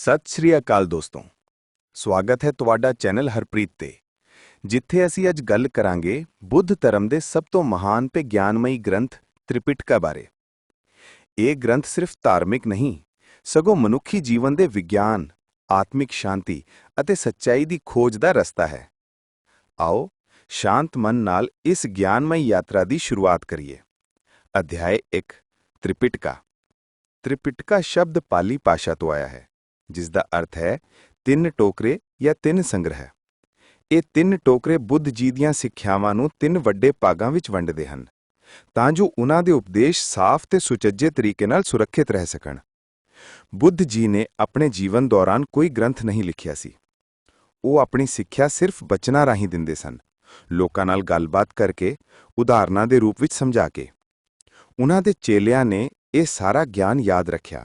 ਸਤਿ ਸ਼੍ਰੀ ਅਕਾਲ ਦੋਸਤੋ। ਸਵਾਗਤ ਹੈ ਤੁਹਾਡਾ ਚੈਨਲ ਹਰਪ੍ਰੀਤ ਤੇ। ਜਿੱਥੇ ਅਸੀਂ ਅੱਜ ਗੱਲ ਕਰਾਂਗੇ ਬੁੱਧ ਧਰਮ ਦੇ ਸਭ ਤੋਂ ਮਹਾਨ ਤੇ ਗਿਆਨਮਈ ਗ੍ਰੰਥ ਤ੍ਰਿਪਿਟਕਾ ਬਾਰੇ। ਇਹ ਗ੍ਰੰਥ ਸਿਰਫ ਧਾਰਮਿਕ ਨਹੀਂ, ਸਗੋਂ ਮਨੁੱਖੀ ਜੀਵਨ ਦੇ ਵਿਗਿਆਨ, ਆਤਮਿਕ ਸ਼ਾਂਤੀ ਅਤੇ ਸੱਚਾਈ ਦੀ ਖੋਜ ਦਾ ਰਸਤਾ ਹੈ। ਆਓ ਸ਼ਾਂਤ ਮਨ ਨਾਲ ਇਸ ਗਿਆਨਮਈ ਯਾਤਰਾ ਦੀ ਸ਼ੁਰੂਆਤ ਕਰੀਏ। ਅਧਿਆਇ 1 ਤ੍ਰਿਪਿਟਕਾ। ਤ੍ਰਿਪਿਟਕਾ ਸ਼ਬਦ ਪਾਲੀ ਭਾਸ਼ਾ ਤੋਂ ਆਇਆ ਹੈ। ਜਿਸ ਦਾ ਅਰਥ ਹੈ ਤਿੰਨ ਟੋਕਰੇ ਜਾਂ ਤਿੰਨ ਸੰਗ੍ਰਹਿ। ਇਹ ਤਿੰਨ ਟੋਕਰੇ ਬੁੱਧ ਜੀ ਦੀਆਂ ਸਿੱਖਿਆਵਾਂ ਨੂੰ ਤਿੰਨ ਵੱਡੇ ਭਾਗਾਂ ਵਿੱਚ ਵੰਡਦੇ ਹਨ, ਤਾਂ ਜੋ ਉਹਨਾਂ ਦੇ ਉਪਦੇਸ਼ ਸਾਫ਼ ਤੇ ਸੁਚੱਜੇ ਤਰੀਕੇ ਨਾਲ ਸੁਰੱਖਿਅਤ ਰਹਿ ਸਕਣ। ਬੁੱਧ ਜੀ ਨੇ ਆਪਣੇ ਜੀਵਨ ਦੌਰਾਨ ਕੋਈ ਗ੍ਰੰਥ ਨਹੀਂ ਲਿਖਿਆ ਸੀ। ਉਹ ਆਪਣੀ ਸਿੱਖਿਆ ਸਿਰਫ ਬਚਨਾਂ ਰਾਹੀਂ ਦਿੰਦੇ ਸਨ, ਲੋਕਾਂ ਨਾਲ ਗੱਲਬਾਤ ਕਰਕੇ, ਉਦਾਹਰਨਾਂ ਦੇ ਰੂਪ ਵਿੱਚ ਸਮਝਾ ਕੇ। ਉਹਨਾਂ ਦੇ ਚੇਲਿਆਂ ਨੇ ਇਹ ਸਾਰਾ ਗਿਆਨ ਯਾਦ ਰੱਖਿਆ।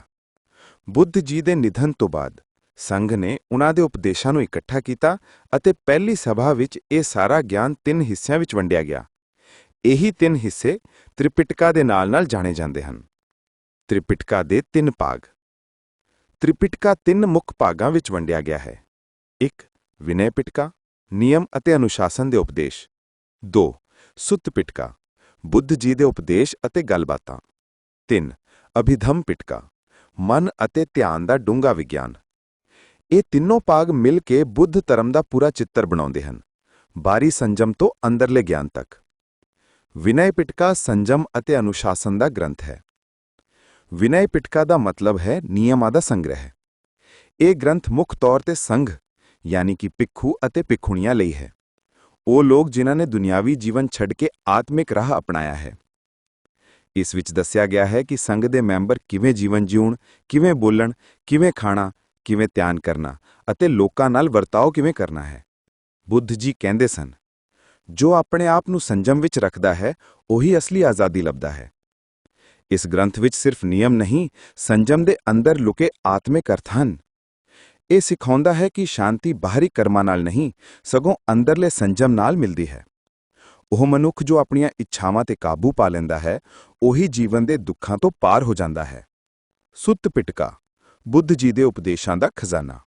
ਬੁੱਧ ਜੀ ਦੇ ਨਿਧਨ ਤੋਂ ਬਾਅਦ ਸੰਘ ਨੇ ਉਹਨਾਂ ਦੇ ਉਪਦੇਸ਼ਾਂ ਨੂੰ ਇਕੱਠਾ ਕੀਤਾ ਅਤੇ ਪਹਿਲੀ ਸਭਾ ਵਿੱਚ ਇਹ ਸਾਰਾ ਗਿਆਨ ਤਿੰਨ ਹਿੱਸਿਆਂ ਵਿੱਚ ਵੰਡਿਆ ਗਿਆ। ਇਹੀ ਤਿੰਨ ਹਿੱਸੇ ਤ੍ਰਿਪਿਟਕਾ ਦੇ ਨਾਲ-ਨਾਲ ਜਾਣੇ ਜਾਂਦੇ ਹਨ। ਤ੍ਰਿਪਿਟਕਾ ਦੇ ਤਿੰਨ ਭਾਗ। ਤ੍ਰਿਪਿਟਕਾ ਤਿੰਨ ਮੁੱਖ ਭਾਗਾਂ ਵਿੱਚ ਵੰਡਿਆ ਗਿਆ ਹੈ। 1 ਵਿਨੈ ਪਿਟਕਾ, ਨਿਯਮ ਅਤੇ ਅਨੁਸ਼ਾਸਨ ਦੇ ਉਪਦੇਸ਼। 2 ਸੁੱਤ ਪਿਟਕਾ, ਬੁੱਧ ਜੀ ਦੇ ਉਪਦੇਸ਼ ਅਤੇ ਗੱਲਬਾਤਾਂ। 3 ਅਭਿਧਮ ਪਿਟਕਾ। ਮਨ ਅਤੇ ਧਿਆਨ ਦਾ ਡੂੰਘਾ ਵਿਗਿਆਨ। ਇਹ ਤਿੰਨੋਂ ਭਾਗ ਮਿਲ ਕੇ ਬੁੱਧ ਧਰਮ ਦਾ ਪੂਰਾ ਚਿੱਤਰ ਬਣਾਉਂਦੇ ਹਨ। ਬਾਰੀ ਸੰਜਮ ਤੋਂ ਅੰਦਰਲੇ ਗਿਆਨ ਤੱਕ। ਵਿਨੈ ਪਿਟਕਾ ਸੰਜਮ ਅਤੇ ਅਨੁਸ਼ਾਸਨ ਦਾ ਗ੍ਰੰਥ ਹੈ। ਵਿਨੈ ਪਿਟਕਾ ਦਾ ਮਤਲਬ ਹੈ ਨਿਯਮਾਂ ਦਾ ਸੰਗ੍ਰਹਿ। ਇਹ ਗ੍ਰੰਥ ਮੁੱਖ ਤੌਰ ਤੇ ਸੰਘ ਯਾਨੀ ਕਿ ਭਿੱਖੂ ਅਤੇ ਭਿੱਖੁਣੀਆਂ ਲਈ ਹੈ। ਉਹ ਲੋਕ ਜਿਨ੍ਹਾਂ ਨੇ ਦੁਨਿਆਵੀ ਜੀਵਨ ਛੱਡ ਕੇ ਆਤਮਿਕ ਰਾਹ ਅਪਣਾਇਆ ਹੈ। ਇਸ ਵਿੱਚ ਦੱਸਿਆ ਗਿਆ ਹੈ ਕਿ ਸੰਘ ਦੇ ਮੈਂਬਰ ਕਿਵੇਂ ਜੀਵਨ ਜਿਉਣ, ਕਿਵੇਂ ਬੋਲਣ, ਕਿਵੇਂ ਖਾਣਾ, ਕਿਵੇਂ ਧਿਆਨ ਕਰਨਾ ਅਤੇ ਲੋਕਾਂ ਨਾਲ ਵਰਤਾਓ ਕਿਵੇਂ ਕਰਨਾ ਹੈ। ਬੁੱਧ ਜੀ ਕਹਿੰਦੇ ਸਨ, ਜੋ ਆਪਣੇ ਆਪ ਨੂੰ ਸੰਜਮ ਵਿੱਚ ਰੱਖਦਾ ਹੈ, ਉਹੀ ਅਸਲੀ ਆਜ਼ਾਦੀ ਲੱਭਦਾ ਹੈ। ਇਸ ਗ੍ਰੰਥ ਵਿੱਚ ਸਿਰਫ ਨਿਯਮ ਨਹੀਂ, ਸੰਜਮ ਦੇ ਅੰਦਰ ਲੁਕੇ ਆਤਮਿਕ ਅਰਥ ਹਨ। ਇਹ ਸਿਖਾਉਂਦਾ ਹੈ ਕਿ ਸ਼ਾਂਤੀ ਬਾਹਰੀ ਕਰਮਾਂ ਨਾਲ ਨਹੀਂ, ਸਗੋਂ ਅੰਦਰਲੇ ਸੰਜਮ ਨਾਲ ਮਿਲਦੀ ਹੈ। ਉਹ ਮਨੁੱਖ ਜੋ ਆਪਣੀਆਂ ਇੱਛਾਵਾਂ ਤੇ ਕਾਬੂ ਪਾ ਲੈਂਦਾ ਹੈ, ਉਹੀ ਜੀਵਨ ਦੇ ਦੁੱਖਾਂ ਤੋਂ ਪਾਰ ਹੋ ਜਾਂਦਾ ਹੈ। ਸੁੱਤ ਪਿਟਕਾ, ਬੁੱਧ ਜੀ ਦੇ ਉਪਦੇਸ਼ਾਂ ਦਾ ਖਜ਼ਾਨਾ।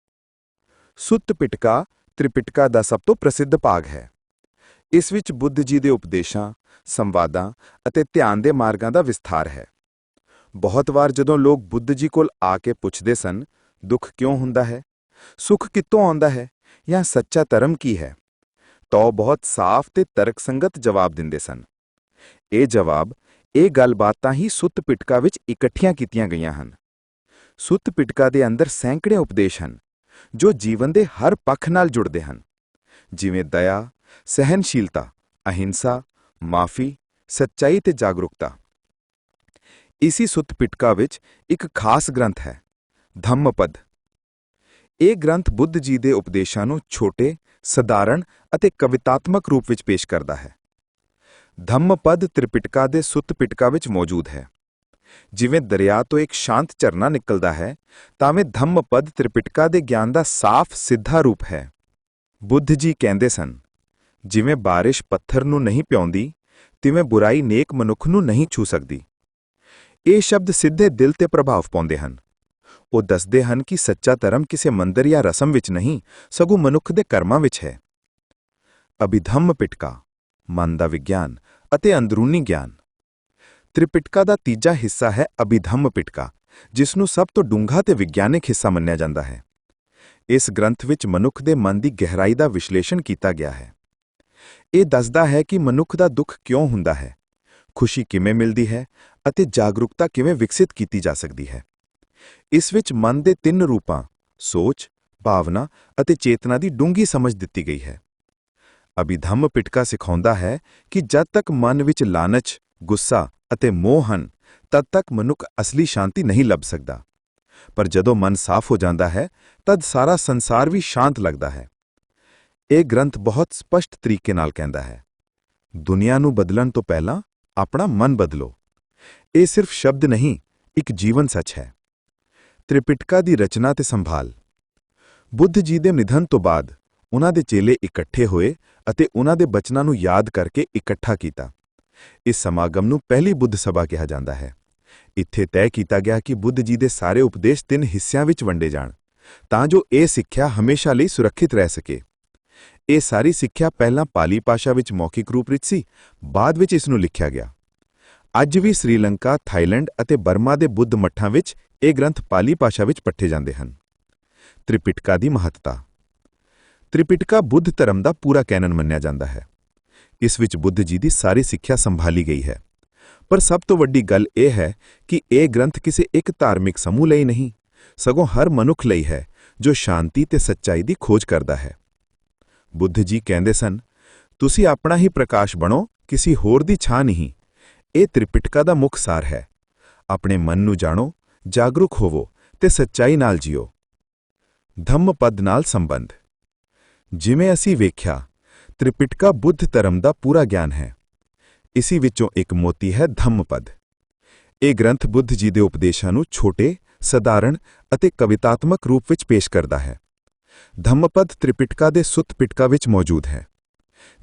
ਸੁੱਤ ਪਿਟਕਾ, ਤ੍ਰਿਪਿਟਕਾ ਦਾ ਸਭ ਤੋਂ ਪ੍ਰਸਿੱਧ ਭਾਗ ਹੈ। ਇਸ ਵਿੱਚ ਬੁੱਧ ਜੀ ਦੇ ਉਪਦੇਸ਼ਾਂ, ਸੰਵਾਦਾਂ ਅਤੇ ਧਿਆਨ ਦੇ ਮਾਰਗਾਂ ਦਾ ਵਿਸਥਾਰ ਹੈ। ਬਹੁਤ ਵਾਰ ਜਦੋਂ ਲੋਕ ਬੁੱਧ ਜੀ ਕੋਲ ਆ ਕੇ ਪੁੱਛਦੇ ਸਨ, ਦੁੱਖ ਕਿਉਂ ਹੁੰਦਾ ਹੈ? ਸੁੱਖ ਕਿੱਥੋਂ ਆਉਂਦਾ ਹੈ? ਜਾਂ ਸੱਚਾ ਧਰਮ ਕੀ ਹੈ? ਤਾਂ ਬਹੁਤ ਸਾਫ਼ ਤੇ ਤਰਕਸੰਗਤ ਜਵਾਬ ਦਿੰਦੇ ਸਨ। ਇਹ ਜਵਾਬ ਇਹ ਗੱਲਬਾਤਾਂ ਹੀ ਸੁੱਤ ਪਿਟਕਾ ਵਿੱਚ ਇਕੱਠੀਆਂ ਕੀਤੀਆਂ ਗਈਆਂ ਹਨ। ਸੁੱਤ ਪਿਟਕਾ ਦੇ ਅੰਦਰ ਸੈਂਕੜੇ ਉਪਦੇਸ਼ ਹਨ, ਜੋ ਜੀਵਨ ਦੇ ਹਰ ਪੱਖ ਨਾਲ ਜੁੜਦੇ ਹਨ। ਜਿਵੇਂ ਦਇਆ, ਸਹਿਨਸ਼ੀਲਤਾ, ਅਹਿੰਸਾ, ਮਾਫੀ, ਸੱਚਾਈ ਤੇ ਜਾਗਰੂਕਤਾ। ਇਸੀ ਸੁੱਤ ਪਿਟਕਾ ਵਿੱਚ ਇੱਕ ਖਾਸ ਗ੍ਰੰਥ ਹੈ, ਧੰਮਪਦ। ਇਹ ਗ੍ਰੰਥ ਬੁੱਧ ਜੀ ਦੇ ਉਪਦੇਸ਼ਾਂ ਨੂੰ ਛੋਟੇ ਸਧਾਰਨ ਅਤੇ ਕਵਿਤਾਤਮਕ ਰੂਪ ਵਿੱਚ ਪੇਸ਼ ਕਰਦਾ ਹੈ। ਧੰਮਪਦ ਤ੍ਰਿਪਿਟਕਾ ਦੇ ਸੁੱਤ ਪਿਟਕਾ ਵਿੱਚ ਮੌਜੂਦ ਹੈ। ਜਿਵੇਂ ਦਰਿਆ ਤੋਂ ਇੱਕ ਸ਼ਾਂਤ ਝਰਨਾ ਨਿਕਲਦਾ ਹੈ, ਤਾਵੇਂ ਧੰਮਪਦ ਤ੍ਰਿਪਿਟਕਾ ਦੇ ਗਿਆਨ ਦਾ ਸਾਫ਼, ਸਿੱਧਾ ਰੂਪ ਹੈ। ਬੁੱਧ ਜੀ ਕਹਿੰਦੇ ਸਨ, ਜਿਵੇਂ ਬਾਰਿਸ਼ ਪੱਥਰ ਨੂੰ ਨਹੀਂ ਪਿਆਉਂਦੀ ਤਿਵੇਂ ਬੁਰਾਈ ਨੇਕ ਮਨੁੱਖ ਨੂੰ ਨਹੀਂ ਛੂ ਸਕਦੀ। ਇਹ ਸ਼ਬਦ ਸਿੱਧੇ ਦਿਲ ਤੇ ਪ੍ਰਭਾਵ ਪਾਉਂਦੇ ਹਨ। ਉਹ ਦੱਸਦੇ ਹਨ ਕਿ ਸੱਚਾ ਧਰਮ ਕਿਸੇ ਮੰਦਰ ਜਾਂ ਰਸਮ ਵਿੱਚ ਨਹੀਂ, ਸਗੋਂ ਮਨੁੱਖ ਦੇ ਕਰਮਾਂ ਵਿੱਚ ਹੈ। ਅਭਿਧੰਮ ਪਿਟਕਾ, ਮਨ ਦਾ ਵਿਗਿਆਨ ਅਤੇ ਅੰਦਰੂਨੀ ਗਿਆਨ। ਤ੍ਰਿਪਿਟਕਾ ਦਾ ਤੀਜਾ ਹਿੱਸਾ ਹੈ ਅਭਿਧੰਮ ਪਿਟਕਾ, ਜਿਸ ਨੂੰ ਸਭ ਤੋਂ ਡੂੰਘਾ ਤੇ ਵਿਗਿਆਨਿਕ ਹਿੱਸਾ ਮੰਨਿਆ ਜਾਂਦਾ ਹੈ। ਇਸ ਗ੍ਰੰਥ ਵਿੱਚ ਮਨੁੱਖ ਦੇ ਮਨ ਦੀ ਗਹਿਰਾਈ ਦਾ ਵਿਸ਼ਲੇਸ਼ਣ ਕੀਤਾ ਗਿਆ ਹੈ। ਇਹ ਦੱਸਦਾ ਹੈ ਕਿ ਮਨੁੱਖ ਦਾ ਦੁੱਖ ਕਿਉਂ ਹੁੰਦਾ ਹੈ, ਖੁਸ਼ੀ ਕਿਵੇਂ ਮਿਲਦੀ ਹੈ ਅਤੇ ਜਾਗਰੂਕਤਾ ਕਿਵੇਂ ਵਿਕਸਿਤ ਕੀਤੀ ਜਾ ਸਕਦੀ ਹੈ। ਇਸ ਵਿੱਚ ਮਨ ਦੇ ਤਿੰਨ ਰੂਪਾਂ, ਸੋਚ, ਭਾਵਨਾ ਅਤੇ ਚੇਤਨਾ ਦੀ ਡੂੰਘੀ ਸਮਝ ਦਿੱਤੀ ਗਈ ਹੈ। ਅਭਿਧਮ ਪਿਟਕਾ ਸਿਖਾਉਂਦਾ ਹੈ ਕਿ ਜਦ ਤੱਕ ਮਨ ਵਿੱਚ ਲਾਲਚ, ਗੁੱਸਾ ਅਤੇ ਮੋਹ ਹਨ, ਤਦ ਤੱਕ ਮਨੁੱਖ ਅਸਲੀ ਸ਼ਾਂਤੀ ਨਹੀਂ ਲੱਭ ਸਕਦਾ। ਪਰ ਜਦੋਂ ਮਨ ਸਾਫ਼ ਹੋ ਜਾਂਦਾ ਹੈ, ਤਦ ਸਾਰਾ ਸੰਸਾਰ ਵੀ ਸ਼ਾਂਤ ਲੱਗਦਾ ਹੈ। ਇਹ ਗ੍ਰੰਥ ਬਹੁਤ ਸਪਸ਼ਟ ਤਰੀਕੇ ਨਾਲ ਕਹਿੰਦਾ ਹੈ, ਦੁਨੀਆ ਨੂੰ ਬਦਲਣ ਤੋਂ ਪਹਿਲਾਂ ਆਪਣਾ ਮਨ ਬਦਲੋ। ਇਹ ਸਿਰਫ ਸ਼ਬਦ ਨਹੀਂ, ਇੱਕ ਜੀਵਨ ਸੱਚ ਹੈ। ਤ੍ਰਿਪਿਟਕਾ ਦੀ ਰਚਨਾ ਤੇ ਸੰਭਾਲ। ਬੁੱਧ ਜੀ ਦੇ ਨਿਧਨ ਤੋਂ ਬਾਅਦ ਉਹਨਾਂ ਦੇ ਚੇਲੇ ਇਕੱਠੇ ਹੋਏ ਅਤੇ ਉਹਨਾਂ ਦੇ ਬਚਨਾਂ ਨੂੰ ਯਾਦ ਕਰਕੇ ਇਕੱਠਾ ਕੀਤਾ। ਇਸ ਸਮਾਗਮ ਨੂੰ ਪਹਿਲੀ ਬੁੱਧ ਸਭਾ ਕਿਹਾ ਜਾਂਦਾ ਹੈ। ਇੱਥੇ ਤੈਅ ਕੀਤਾ ਗਿਆ ਕਿ ਬੁੱਧ ਜੀ ਦੇ ਸਾਰੇ ਉਪਦੇਸ਼ ਤਿੰਨ ਹਿੱਸਿਆਂ ਵਿੱਚ ਵੰਡੇ ਜਾਣ, ਤਾਂ ਜੋ ਇਹ ਸਿੱਖਿਆ ਹਮੇਸ਼ਾ ਲਈ ਸੁਰੱਖਿਅਤ ਰਹਿ ਸਕੇ। ਇਹ ਸਾਰੀ ਸਿੱਖਿਆ ਪਹਿਲਾਂ ਪਾਲੀ ਭਾਸ਼ਾ ਵਿੱਚ ਮੌਖਿਕ ਰੂਪ ਵਿੱਚ ਸੀ, ਬਾਅਦ ਵਿੱਚ ਇਸ ਨੂੰ ਲਿਖਿਆ ਗਿਆ। ਅੱਜ ਵੀ ਸ੍ਰੀਲੰਕਾ, ਥਾਈਲੈਂਡ ਅਤੇ ਬਰਮਾ ਦੇ ਬੁੱਧ ਮੱਠਾਂ ਵਿੱਚ ਇਹ ਗ੍ਰੰਥ ਪਾਲੀ ਭਾਸ਼ਾ ਵਿੱਚ ਪੱਠੇ ਜਾਂਦੇ ਹਨ। ਤ੍ਰਿਪਿਟਕਾ ਦੀ ਮਹੱਤਤਾ। ਤ੍ਰਿਪਿਟਕਾ ਬੁੱਧ ਧਰਮ ਦਾ ਪੂਰਾ ਕੈਨਨ ਮੰਨਿਆ ਜਾਂਦਾ ਹੈ। ਇਸ ਵਿੱਚ ਬੁੱਧ ਜੀ ਦੀ ਸਾਰੀ ਸਿੱਖਿਆ ਸੰਭਾਲੀ ਗਈ ਹੈ। ਪਰ ਸਭ ਤੋਂ ਵੱਡੀ ਗੱਲ ਇਹ ਹੈ ਕਿ ਇਹ ਗ੍ਰੰਥ ਕਿਸੇ ਇੱਕ ਧਾਰਮਿਕ ਸਮੂਹ ਲਈ ਨਹੀਂ, ਸਗੋਂ ਹਰ ਮਨੁੱਖ ਲਈ ਹੈ, ਜੋ ਸ਼ਾਂਤੀ ਤੇ ਸੱਚਾਈ ਦੀ ਖੋਜ ਕਰਦਾ ਹੈ। ਬੁੱਧ ਜੀ ਕਹਿੰਦੇ ਸਨ, ਤੁਸੀਂ ਆਪਣਾ ਹੀ ਪ੍ਰਕਾਸ਼ ਬਣੋ, ਕਿਸੇ ਹੋਰ ਦੀ ਛਾਂ ਨਹੀਂ। ਇਹ ਤ੍ਰਿਪਿਟਕਾ ਦਾ ਮੁੱਖ ਸਾਰ ਹੈ। ਆਪਣੇ ਮਨ ਨੂੰ ਜਾਣੋ ਜਾਗਰੂਕ ਹੋਵੋ ਤੇ ਸੱਚਾਈ ਨਾਲ ਜੀਓ। ਧੰਮਪਦ ਨਾਲ ਸੰਬੰਧ। ਜਿਵੇਂ ਅਸੀਂ ਵੇਖਿਆ, ਤ੍ਰਿਪਿਟਕਾ ਬੁੱਧ ਧਰਮ ਦਾ ਪੂਰਾ ਗਿਆਨ ਹੈ। ਇਸੀ ਵਿੱਚੋਂ ਇੱਕ ਮੋਤੀ ਹੈ ਧੰਮਪਦ ਇਹ ਗ੍ਰੰਥ ਬੁੱਧ ਜੀ ਦੇ ਉਪਦੇਸ਼ਾਂ ਨੂੰ ਛੋਟੇ, ਸਧਾਰਨ ਅਤੇ ਕਵਿਤਾਤਮਕ ਰੂਪ ਵਿੱਚ ਪੇਸ਼ ਕਰਦਾ ਹੈ। ਧੰਮਪਦ ਤ੍ਰਿਪਿਟਕਾ ਦੇ ਸੁੱਤ ਪਿਟਕਾ ਵਿੱਚ ਮੌਜੂਦ ਹੈ।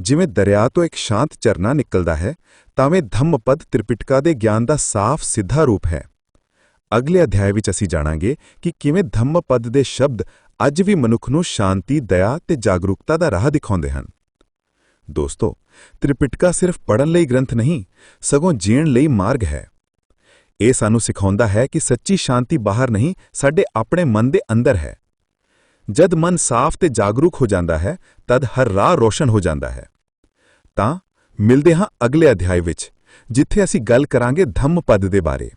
ਜਿਵੇਂ ਦਰਿਆ ਤੋਂ ਇੱਕ ਸ਼ਾਂਤ ਝਰਨਾ ਨਿਕਲਦਾ ਹੈ ਤਾਵੇਂ ਧੰਮਪਦ ਤ੍ਰਿਪਿਟਕਾ ਦੇ ਗਿਆਨ ਦਾ ਸਾਫ਼, ਸਿੱਧਾ ਰੂਪ ਹੈ। ਅਗਲੇ ਅਧਿਆਇ ਵਿੱਚ ਅਸੀਂ ਜਾਣਾਂਗੇ ਕਿ ਕਿਵੇਂ ਧੰਮਪਦ ਦੇ ਸ਼ਬਦ ਅੱਜ ਵੀ ਮਨੁੱਖ ਨੂੰ ਸ਼ਾਂਤੀ, ਦਇਆ ਤੇ ਜਾਗਰੂਕਤਾ ਦਾ ਰਾਹ ਦਿਖਾਉਂਦੇ ਹਨ। ਦੋਸਤੋ, ਤ੍ਰਿਪਿਟਕਾ ਸਿਰਫ ਪੜ੍ਹਨ ਲਈ ਗ੍ਰੰਥ ਨਹੀਂ, ਸਗੋਂ ਜੀਣ ਲਈ ਮਾਰਗ ਹੈ। ਇਹ ਸਾਨੂੰ ਸਿਖਾਉਂਦਾ ਹੈ ਕਿ ਸੱਚੀ ਸ਼ਾਂਤੀ ਬਾਹਰ ਨਹੀਂ, ਸਾਡੇ ਆਪਣੇ ਮਨ ਦੇ ਅੰਦਰ ਹੈ। ਜਦ ਮਨ ਸਾਫ਼ ਤੇ ਜਾਗਰੂਕ ਹੋ ਜਾਂਦਾ ਹੈ, ਤਦ ਹਰ ਰਾਹ ਰੋਸ਼ਨ ਹੋ ਜਾਂਦਾ ਹੈ। ਤਾਂ, ਮਿਲਦੇ ਹਾਂ ਅਗਲੇ ਅਧਿਆਇ ਵਿੱਚ, ਜਿੱਥੇ ਅਸੀਂ ਗੱਲ ਕਰਾਂਗੇ ਧੰਮਪਦ ਦੇ ਬਾਰੇ।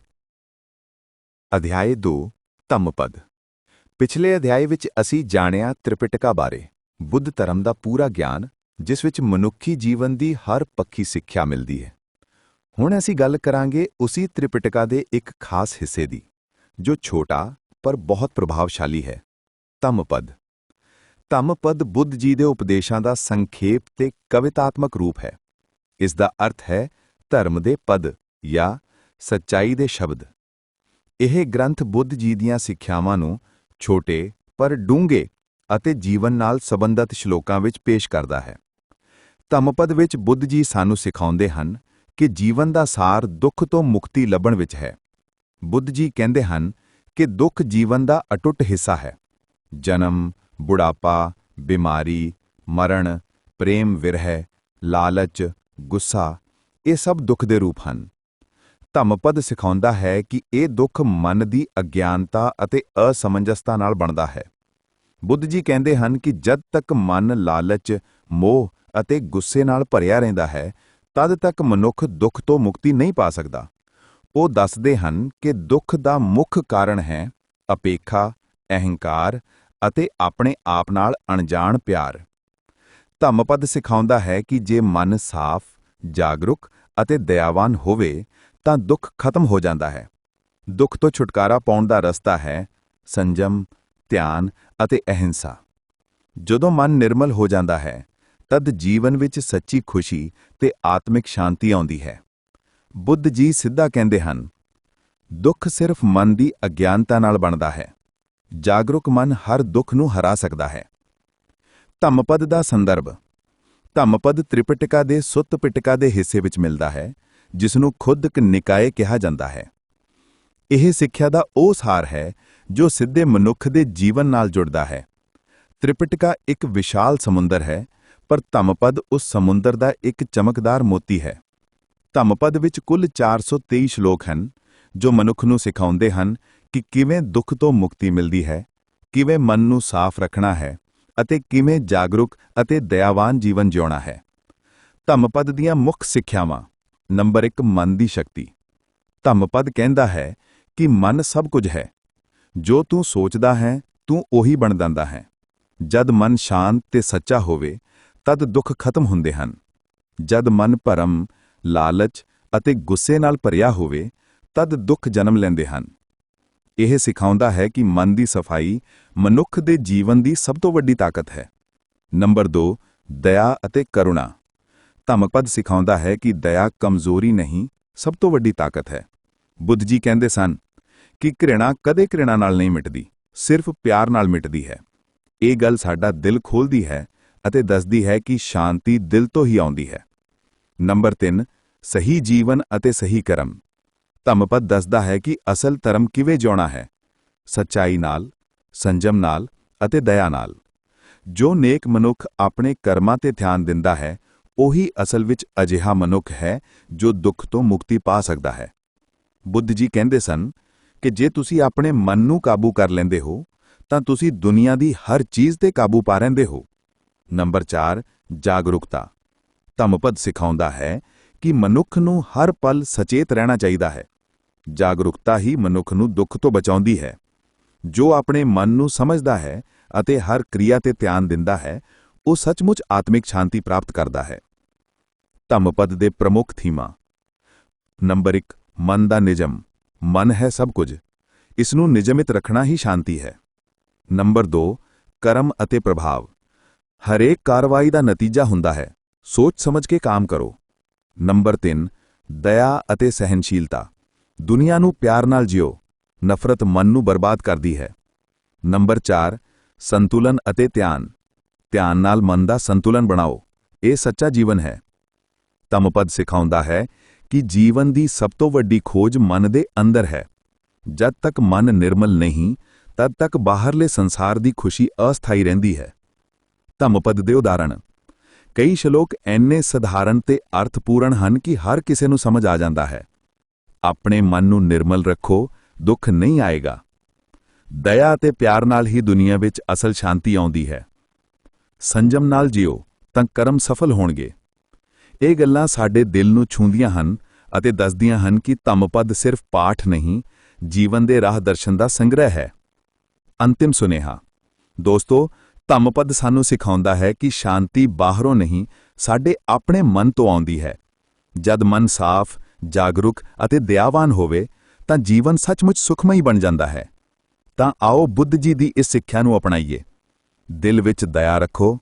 ਅਧਿਆਇ 2 ਧੰਮਪਦ। ਪਿਛਲੇ ਅਧਿਆਇ ਵਿੱਚ ਅਸੀਂ ਜਾਣਿਆ ਤ੍ਰਿਪਿਟਕਾ ਬਾਰੇ, ਬੁੱਧ ਧਰਮ ਦਾ ਪੂਰਾ ਗਿਆਨ, ਜਿਸ ਵਿੱਚ ਮਨੁੱਖੀ ਜੀਵਨ ਦੀ ਹਰ ਪੱਖੀ ਸਿੱਖਿਆ ਮਿਲਦੀ ਹੈ। ਹੁਣ ਅਸੀਂ ਗੱਲ ਕਰਾਂਗੇ ਉਸੇ ਤ੍ਰਿਪਿਟਕਾ ਦੇ ਇੱਕ ਖਾਸ ਹਿੱਸੇ ਦੀ, ਜੋ ਛੋਟਾ, ਪਰ ਬਹੁਤ ਪ੍ਰਭਾਵਸ਼ਾਲੀ ਹੈ, ਧੰਮਪਦ। ਧੰਮਪਦ ਬੁੱਧ ਜੀ ਦੇ ਉਪਦੇਸ਼ਾਂ ਦਾ ਸੰਖੇਪ ਤੇ ਕਵਿਤਾਤਮਕ ਰੂਪ ਹੈ। ਇਸ ਦਾ ਅਰਥ ਹੈ ਧਰਮ ਦੇ ਪਦ ਜਾਂ ਸੱਚਾਈ ਦੇ ਸ਼ਬਦ। ਇਹ ਗ੍ਰੰਥ ਬੁੱਧ ਜੀ ਦੀਆਂ ਸਿੱਖਿਆਵਾਂ ਨੂੰ ਛੋਟੇ, ਪਰ ਡੂੰਘੇ ਅਤੇ ਜੀਵਨ ਨਾਲ ਸੰਬੰਧਿਤ ਸ਼ਲੋਕਾਂ ਵਿੱਚ ਪੇਸ਼ ਕਰਦਾ ਹੈ। ਧੰਮਪਦ ਵਿੱਚ ਬੁੱਧ ਜੀ ਸਾਨੂੰ ਸਿਖਾਉਂਦੇ ਹਨ ਕਿ ਜੀਵਨ ਦਾ ਸਾਰ ਦੁੱਖ ਤੋਂ ਮੁਕਤੀ ਲੱਭਣ ਵਿੱਚ ਹੈ। ਬੁੱਧ ਜੀ ਕਹਿੰਦੇ ਹਨ ਕਿ ਦੁੱਖ ਜੀਵਨ ਦਾ ਅਟੁੱਟ ਹਿੱਸਾ ਹੈ। ਜਨਮ, ਬੁਢਾਪਾ, ਬਿਮਾਰੀ, ਮਰਨ, ਪ੍ਰੇਮ, ਵਿਰਹਿ, ਲਾਲਚ, ਗੁੱਸਾ ਇਹ ਸਭ ਦੁੱਖ ਦੇ ਰੂਪ ਹਨ। ਧੰਮਪਦ ਸਿਖਾਉਂਦਾ ਹੈ ਕਿ ਇਹ ਦੁੱਖ ਮਨ ਦੀ ਅਗਿਆਨਤਾ ਅਤੇ ਅਸਮੰਜਸਤਾ ਨਾਲ ਬਣਦਾ ਹੈ। ਬੁੱਧ ਜੀ ਕਹਿੰਦੇ ਹਨ ਕਿ ਜਦ ਤੱਕ ਮਨ ਲਾਲਚ, ਮੋਹ ਅਤੇ ਗੁੱਸੇ ਨਾਲ ਭਰਿਆ ਰਹਿੰਦਾ ਹੈ, ਤਦ ਤੱਕ ਮਨੁੱਖ ਦੁੱਖ ਤੋਂ ਮੁਕਤੀ ਨਹੀਂ ਪਾ ਸਕਦਾ। ਉਹ ਦੱਸਦੇ ਹਨ ਕਿ ਦੁੱਖ ਦਾ ਮੁੱਖ ਕਾਰਨ ਹੈ ਅਪੇਖਾ, ਅਹੰਕਾਰ ਅਤੇ ਆਪਣੇ ਆਪ ਨਾਲ ਅਣਜਾਣ ਪਿਆਰ। ਧੰਮਪਦ ਸਿਖਾਉਂਦਾ ਹੈ ਕਿ ਜੇ ਮਨ ਸਾਫ਼, ਜਾਗਰੂਕ ਅਤੇ ਦਇਆਵਾਨ ਹੋਵੇ ਤਾਂ ਦੁੱਖ ਖਤਮ ਹੋ ਜਾਂਦਾ ਹੈ। ਦੁੱਖ ਤੋਂ ਛੁਟਕਾਰਾ ਪਾਉਣ ਦਾ ਰਸਤਾ ਹੈ ਸੰਜਮ, ਧਿਆਨ ਅਤੇ ਅਹਿੰਸਾ। ਜਦੋਂ ਮਨ ਨਿਰਮਲ ਹੋ ਜਾਂਦਾ ਹੈ, ਤਦ ਜੀਵਨ ਵਿੱਚ ਸੱਚੀ ਖੁਸ਼ੀ ਤੇ ਆਤਮਿਕ ਸ਼ਾਂਤੀ ਆਉਂਦੀ ਹੈ। ਬੁੱਧ ਜੀ ਸਿੱਧਾ ਕਹਿੰਦੇ ਹਨ, ਦੁੱਖ ਸਿਰਫ ਮਨ ਦੀ ਅਗਿਆਨਤਾ ਨਾਲ ਬਣਦਾ ਹੈ। ਜਾਗਰੂਕ ਮਨ ਹਰ ਦੁੱਖ ਨੂੰ ਹਰਾ ਸਕਦਾ ਹੈ। ਧੰਮਪਦ ਦਾ ਸੰਦਰਭ, ਧੰਮਪਦ ਤ੍ਰਿਪਿਟਕਾ ਦੇ ਸੁੱਤ ਪਿਟਕਾ ਦੇ ਹਿੱਸੇ ਵਿੱਚ ਮਿਲਦਾ ਹੈ। ਜਿਸ ਨੂੰ ਖੁਦ ਇੱਕ ਨਿਕਾਏ ਕਿਹਾ ਜਾਂਦਾ ਹੈ। ਇਹ ਸਿੱਖਿਆ ਦਾ ਉਹ ਸਾਰ ਹੈ ਜੋ ਸਿੱਧੇ ਮਨੁੱਖ ਦੇ ਜੀਵਨ ਨਾਲ ਜੁੜਦਾ ਹੈ। ਤ੍ਰਿਪਿਟਕਾ ਇੱਕ ਵਿਸ਼ਾਲ ਸਮੁੰਦਰ ਹੈ, ਪਰ ਧੰਮਪਦ ਉਸ ਸਮੁੰਦਰ ਦਾ ਇੱਕ ਚਮਕਦਾਰ ਮੋਤੀ ਹੈ। ਧੰਮਪਦ ਵਿੱਚ ਕੁੱਲ 423 ਸ਼ਲੋਕ ਹਨ, ਜੋ ਮਨੁੱਖ ਨੂੰ ਸਿਖਾਉਂਦੇ ਹਨ ਕਿ ਕਿਵੇਂ ਦੁੱਖ ਤੋਂ ਮੁਕਤੀ ਮਿਲਦੀ ਹੈ, ਕਿਵੇਂ ਮਨ ਨੂੰ ਸਾਫ਼ ਰੱਖਣਾ ਹੈ ਅਤੇ ਕਿਵੇਂ ਜਾਗਰੂਕ ਅਤੇ ਦਇਆਵਾਨ ਜੀਵਨ ਜਿਉਣਾ ਹੈ। ਧੰਮਪਦ ਦੀਆਂ ਮੁੱਖ ਸਿੱਖਿਆਵਾਂ ਨੰਬਰ 1 ਮਨ ਦੀ ਸ਼ਕਤੀ। ਧੰਮਪਦ ਕਹਿੰਦਾ ਹੈ ਕਿ ਮਨ ਸਭ ਕੁਝ ਹੈ। ਜੋ ਤੂੰ ਸੋਚਦਾ ਹੈ, ਤੂੰ ਉਹੀ ਬਣ ਜਾਂਦਾ ਹੈ। ਜਦ ਮਨ ਸ਼ਾਂਤ ਤੇ ਸੱਚਾ ਹੋਵੇ, ਤਦ ਦੁੱਖ ਖਤਮ ਹੁੰਦੇ ਹਨ। ਜਦ ਮਨ ਭਰਮ, ਲਾਲਚ ਅਤੇ ਗੁੱਸੇ ਨਾਲ ਭਰਿਆ ਹੋਵੇ, ਤਦ ਦੁੱਖ ਜਨਮ ਲੈਂਦੇ ਹਨ। ਇਹ ਸਿਖਾਉਂਦਾ ਹੈ ਕਿ ਮਨ ਦੀ ਸਫ਼ਾਈ ਮਨੁੱਖ ਦੇ ਜੀਵਨ ਦੀ ਸਭ ਤੋਂ ਵੱਡੀ ਤਾਕਤ ਹੈ। ਨੰਬਰ 2 ਦਇਆ ਅਤੇ ਕਰੁਣਾ। ਧਮਕਪਦ ਸਿਖਾਉਂਦਾ ਹੈ ਕਿ ਦਇਆ ਕਮਜ਼ੋਰੀ ਨਹੀਂ, ਸਭ ਤੋਂ ਵੱਡੀ ਤਾਕਤ ਹੈ। ਬੁੱਧ ਜੀ ਕਹਿੰਦੇ ਸਨ ਕਿ ਘ੍ਰਿਣਾ ਕਦੇ ਘ੍ਰਿਣਾ ਨਾਲ ਨਹੀਂ ਮਿਟਦੀ, ਸਿਰਫ ਪਿਆਰ ਨਾਲ ਮਿਟਦੀ ਹੈ। ਇਹ ਗੱਲ ਸਾਡਾ ਦਿਲ ਖੋਲਦੀ ਹੈ ਅਤੇ ਦੱਸਦੀ ਹੈ ਕਿ ਸ਼ਾਂਤੀ ਦਿਲ ਤੋਂ ਹੀ ਆਉਂਦੀ ਹੈ। ਨੰਬਰ 3 ਸਹੀ ਜੀਵਨ ਅਤੇ ਸਹੀ ਕਰਮ। ਧਮਪਦ ਦੱਸਦਾ ਹੈ ਕਿ ਅਸਲ ਧਰਮ ਕਿਵੇਂ ਜਿਉਣਾ ਹੈ। ਸੱਚਾਈ ਨਾਲ, ਸੰਜਮ ਨਾਲ ਅਤੇ ਦਇਆ ਨਾਲ। ਜੋ ਨੇਕ ਮਨੁੱਖ ਆਪਣੇ ਕਰਮਾਂ ਤੇ ਧਿਆਨ ਦਿੰਦਾ ਹੈ ਉਹੀ ਅਸਲ ਵਿੱਚ ਅਜਿਹਾ ਮਨੁੱਖ ਹੈ ਜੋ ਦੁੱਖ ਤੋਂ ਮੁਕਤੀ ਪਾ ਸਕਦਾ ਹੈ। ਬੁੱਧ ਜੀ ਕਹਿੰਦੇ ਸਨ ਕਿ ਜੇ ਤੁਸੀਂ ਆਪਣੇ ਮਨ ਨੂੰ ਕਾਬੂ ਕਰ ਲੈਂਦੇ ਹੋ, ਤਾਂ ਤੁਸੀਂ ਦੁਨੀਆ ਦੀ ਹਰ ਚੀਜ਼ ਤੇ ਕਾਬੂ ਪਾ ਰਹਿੰਦੇ ਹੋ। ਨੰਬਰ 4 ਜਾਗਰੂਕਤਾ। ਧੰਮਪਦ ਸਿਖਾਉਂਦਾ ਹੈ ਕਿ ਮਨੁੱਖ ਨੂੰ ਹਰ ਪਲ ਸਚੇਤ ਰਹਿਣਾ ਚਾਹੀਦਾ ਹੈ। ਜਾਗਰੂਕਤਾ ਹੀ ਮਨੁੱਖ ਨੂੰ ਦੁੱਖ ਤੋਂ ਬਚਾਉਂਦੀ ਹੈ। ਜੋ ਆਪਣੇ ਮਨ ਨੂੰ ਸਮਝਦਾ ਹੈ ਅਤੇ ਹਰ ਕਿਰਿਆ ਤੇ ਧਿਆਨ ਦਿੰਦਾ ਹੈ, ਉਹ ਸੱਚਮੁੱਚ ਆਤਮਿਕ ਸ਼ਾਂਤੀ ਪ੍ਰਾਪਤ ਕਰਦਾ ਹੈ। ਧੰਮਪਦ ਦੇ ਪ੍ਰਮੁੱਖ ਥੀਮਾਂ। ਨੰਬਰ 1 ਮਨ ਦਾ ਨਿਯਮ। ਮਨ ਹੈ ਸਭ ਕੁਝ। ਇਸ ਨੂੰ ਨਿਯਮਿਤ ਰੱਖਣਾ ਹੀ ਸ਼ਾਂਤੀ ਹੈ। ਨੰਬਰ 2 ਕਰਮ ਅਤੇ ਪ੍ਰਭਾਵ। ਹਰੇਕ ਕਾਰਵਾਈ ਦਾ ਨਤੀਜਾ ਹੁੰਦਾ ਹੈ। ਸੋਚ ਸਮਝ ਕੇ ਕੰਮ ਕਰੋ। ਨੰਬਰ 3 ਦਇਆ ਅਤੇ ਸਹਿਨਸ਼ੀਲਤਾ ਦੁਨੀਆ ਨੂੰ ਪਿਆਰ ਨਾਲ ਜਿਓ। ਨਫ਼ਰਤ ਮਨ ਨੂੰ ਬਰਬਾਦ ਕਰਦੀ ਹੈ। ਨੰਬਰ 4 ਸੰਤੁਲਨ ਅਤੇ ਧਿਆਨ। ਧਿਆਨ ਨਾਲ ਮਨ ਦਾ ਸੰਤੁਲਨ ਬਣਾਓ। ਇਹ ਸੱਚਾ ਜੀਵਨ ਹੈ। ਧੰਮਪਦ ਸਿਖਾਉਂਦਾ ਹੈ ਕਿ ਜੀਵਨ ਦੀ ਸਭ ਤੋਂ ਵੱਡੀ ਖੋਜ ਮਨ ਦੇ ਅੰਦਰ ਹੈ। ਜਦ ਤੱਕ ਮਨ ਨਿਰਮਲ ਨਹੀਂ, ਤਦ ਤੱਕ ਬਾਹਰਲੇ ਸੰਸਾਰ ਦੀ ਖੁਸ਼ੀ ਅਸਥਾਈ ਰਹਿੰਦੀ ਹੈ। ਧੰਮਪਦ ਦੇ ਉਦਾਹਰਣ, ਕਈ ਸ਼ਲੋਕ ਐਨੇ ਸਧਾਰਨ ਤੇ ਅਰਥਪੂਰਨ ਹਨ ਕਿ ਹਰ ਕਿਸੇ ਨੂੰ ਸਮਝ ਆ ਜਾਂਦਾ ਹੈ। ਆਪਣੇ ਮਨ ਨੂੰ ਨਿਰਮਲ ਰੱਖੋ, ਦੁੱਖ ਨਹੀਂ ਆਏਗਾ। ਦਇਆ ਅਤੇ ਪਿਆਰ ਨਾਲ ਹੀ ਦੁਨੀਆ ਵਿੱਚ ਅਸਲ ਸ਼ਾਂਤੀ ਆਉਂਦੀ ਹੈ। ਸੰਜਮ ਨਾਲ ਜਿਓ, ਤਾਂ ਕਰਮ ਸਫਲ ਹੋਣਗੇ। ਇਹ ਗੱਲਾਂ ਸਾਡੇ ਦਿਲ ਨੂੰ ਛੂੰਦੀਆਂ ਹਨ ਅਤੇ ਦੱਸਦੀਆਂ ਹਨ ਕਿ ਧੰਮਪਦ ਸਿਰਫ ਪਾਠ ਨਹੀਂ, ਜੀਵਨ ਦੇ ਰਾਹ ਦਰਸ਼ਨ ਦਾ ਸੰਗ੍ਰਹਿ ਹੈ। ਅੰਤਿਮ ਸੁਨੇਹਾ। ਦੋਸਤੋ, ਧੰਮਪਦ ਸਾਨੂੰ ਸਿਖਾਉਂਦਾ ਹੈ ਕਿ ਸ਼ਾਂਤੀ ਬਾਹਰੋਂ ਨਹੀਂ, ਸਾਡੇ ਆਪਣੇ ਮਨ ਤੋਂ ਆਉਂਦੀ ਹੈ। ਜਦ ਮਨ ਸਾਫ਼, ਜਾਗਰੂਕ ਅਤੇ ਦਇਆਵਾਨ ਹੋਵੇ, ਤਾਂ ਜੀਵਨ ਸੱਚਮੁੱਚ ਸੁਖਮਈ ਬਣ ਜਾਂਦਾ ਹੈ। ਤਾਂ ਆਓ ਬੁੱਧ ਜੀ ਦੀ ਇਸ ਸਿੱਖਿਆ ਨੂੰ ਅਪਣਾਈਏ। ਦਿਲ ਵਿੱਚ ਦਇਆ ਰੱਖੋ,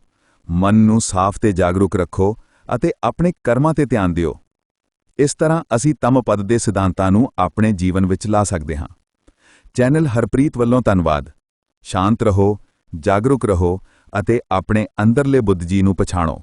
ਮਨ ਨੂੰ ਸਾਫ਼ ਤੇ ਜਾਗਰੂਕ ਰੱਖੋ ਅਤੇ ਆਪਣੇ ਕਰਮਾਂ ਤੇ ਧਿਆਨ ਦਿਓ। ਇਸ ਤਰ੍ਹਾਂ ਅਸੀਂ ਧੰਮਪਦ ਦੇ ਸਿਧਾਂਤਾਂ ਨੂੰ ਆਪਣੇ ਜੀਵਨ ਵਿੱਚ ਲਾ ਸਕਦੇ ਹਾਂ। ਚੈਨਲ ਹਰਪ੍ਰੀਤ ਵੱਲੋਂ ਧੰਨਵਾਦ। ਸ਼ਾਂਤ ਰਹੋ, ਜਾਗਰੂਕ ਰਹੋ ਅਤੇ ਆਪਣੇ ਅੰਦਰਲੇ ਬੁੱਧ ਜੀ ਨੂੰ ਪਛਾਣੋ।